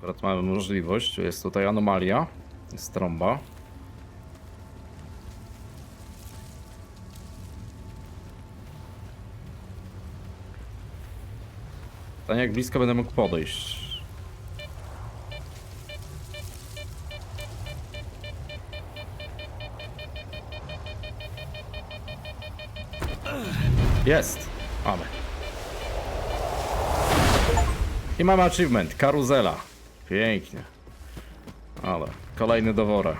Akurat mamy możliwość. Jest tutaj anomalia. Jest trąba. Pytanie, jak blisko będę mógł podejść. Jest! Mamy. I mamy achievement, karuzela. Pięknie. Ale kolejny do wora.